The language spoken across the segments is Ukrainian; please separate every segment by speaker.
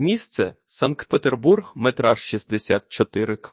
Speaker 1: Місце Санкт-Петербург, метраж 64 к.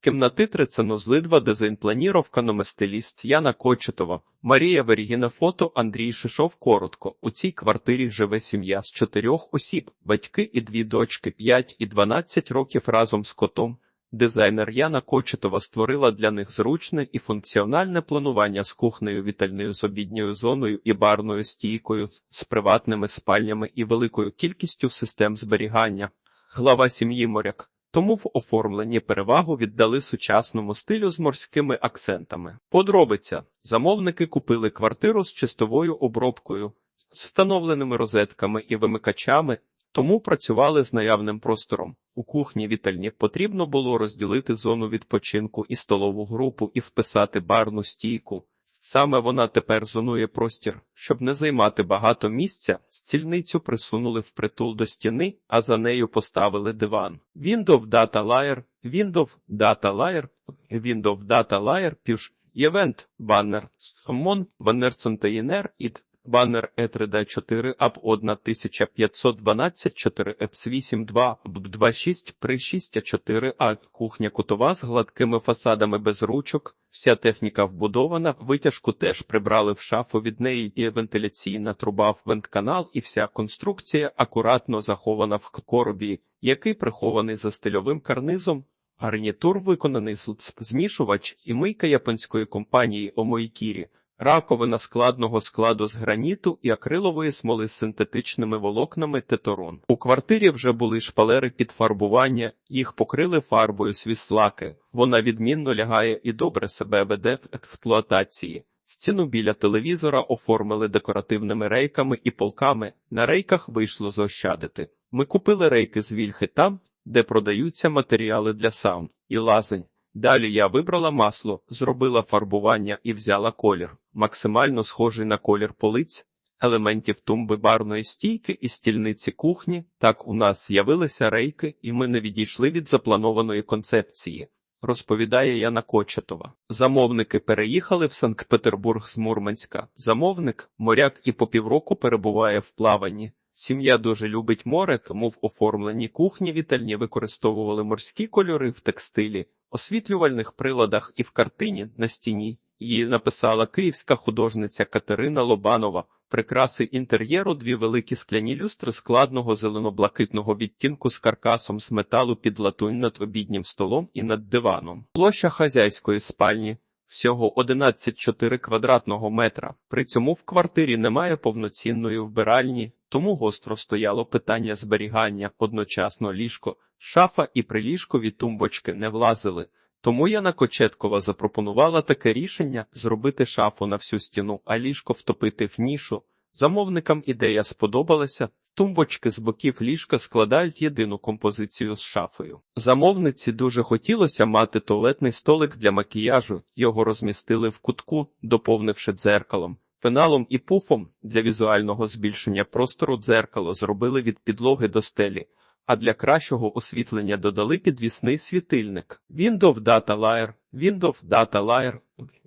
Speaker 1: Кімнати 3 санузли 2 дизайн планіровка номестиліст Яна Кочетова, Марія Верігіна фото Андрій Шишов коротко. У цій квартирі живе сім'я з чотирьох осіб, батьки і дві дочки 5 і 12 років разом з котом. Дизайнер Яна Кочетова створила для них зручне і функціональне планування з кухнею, вітальною з обідньою зоною і барною стійкою, з приватними спальнями і великою кількістю систем зберігання. Глава сім'ї моряк. Тому в оформленні перевагу віддали сучасному стилю з морськими акцентами. Подробиця. Замовники купили квартиру з чистовою обробкою, з встановленими розетками і вимикачами, тому працювали з наявним простором. У кухні вітальні потрібно було розділити зону відпочинку і столову групу і вписати барну стійку. Саме вона тепер зонує простір, щоб не займати багато місця. Стільницю присунули впритул до стіни, а за нею поставили диван. Windows Data Layer, Windows Data Layer, Windows Data Layer, Push, Event, Banner, Summon, Banner Container, It, Банер E3D4 ап 1512 4 EPS 82 26 при 6 4 а кухня кутова з гладкими фасадами без ручок. Вся техніка вбудована, витяжку теж прибрали в шафу від неї і вентиляційна труба в вентканал, і вся конструкція акуратно захована в коробі, який прихований за стильовим карнизом. Гарнітур виконаний з змішувач і мийка японської компанії Омоїкірі. Раковина складного складу з граніту і акрилової смоли з синтетичними волокнами теторон. У квартирі вже були шпалери під фарбування, їх покрили фарбою свіслаки. Вона відмінно лягає і добре себе веде в експлуатації. Стіну біля телевізора оформили декоративними рейками і полками. На рейках вийшло заощадити. Ми купили рейки з вільхи там, де продаються матеріали для саун і лазень. Далі я вибрала масло, зробила фарбування і взяла колір, максимально схожий на колір полиць, елементів тумби барної стійки і стільниці кухні. Так у нас з'явилися рейки, і ми не відійшли від запланованої концепції. Розповідає Яна Кочетова. Замовники переїхали в Санкт-Петербург з Мурманська. Замовник, моряк і по півроку перебуває в плаванні. Сім'я дуже любить море, тому в оформленні кухні вітальні використовували морські кольори в текстилі, освітлювальних приладах і в картині на стіні. Її написала київська художниця Катерина Лобанова. Прикраси інтер'єру дві великі скляні люстри складного зелено-блакитного відтінку з каркасом з металу під латунь над обіднім столом і над диваном. Площа хазяйської спальні всього 11,4 квадратного метра. При цьому в квартирі немає повноцінної вбиральні, тому гостро стояло питання зберігання одночасно ліжко, шафа і приліжкові тумбочки не влазили. Тому Яна Кочеткова запропонувала таке рішення зробити шафу на всю стіну, а ліжко втопити в нішу. Замовникам ідея сподобалася. Тумбочки з боків ліжка складають єдину композицію з шафою. Замовниці дуже хотілося мати туалетний столик для макіяжу. Його розмістили в кутку, доповнивши дзеркалом. Пеналом і пуфом для візуального збільшення простору дзеркало зробили від підлоги до стелі, а для кращого освітлення додали підвісний світильник. Windows Data Layer, Windows Data Layer,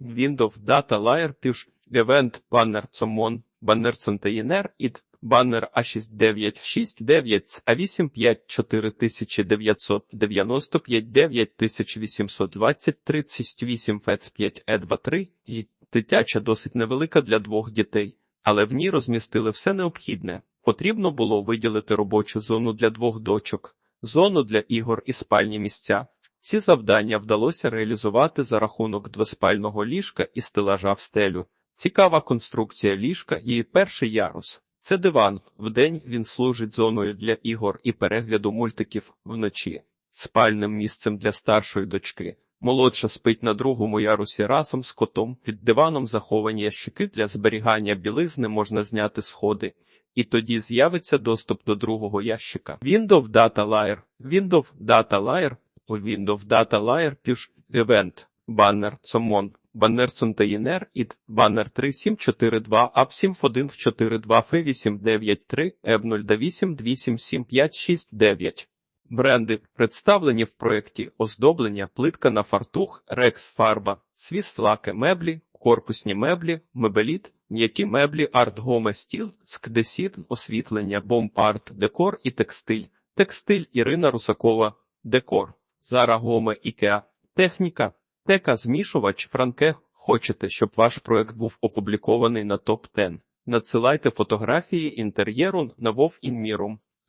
Speaker 1: Windows Data Layer, Push, Event, Banner Common, Banner Container, ID, Баннер А6969 А85 4995 9820 38 ФЕЦ 5 Е23 і дитяча досить невелика для двох дітей, але в ній розмістили все необхідне. Потрібно було виділити робочу зону для двох дочок, зону для ігор і спальні місця. Ці завдання вдалося реалізувати за рахунок двоспального ліжка і стелажа в стелю. Цікава конструкція ліжка і перший ярус. Це диван. Вдень він служить зоною для ігор і перегляду мультиків вночі, спальним місцем для старшої дочки. Молодша спить на другому ярусі разом з котом. Під диваном заховані ящики для зберігання білизни можна зняти сходи, і тоді з'явиться доступ до другого ящика. Windows Data Layer, Windows Data Layer, у Windows Data Layer Push Event, Banner, Summon, Баннер Container id баннер 3742 ап 7142 ф 893 еб 08 2775669 Бренди представлені в проєкті оздоблення, плитка на фартух, рекс фарба, свіслаки меблі, корпусні меблі, мебеліт, м'які меблі, арт гоме стіл, скдесід, освітлення, бомб арт, декор і текстиль. Текстиль Ірина Русакова. Декор. Зара Гоме Ікеа. Техніка. Тека змішувач Франке. Хочете, щоб ваш проект був опублікований на топ 10 Надсилайте фотографії інтер'єру на Вов.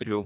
Speaker 1: Рю.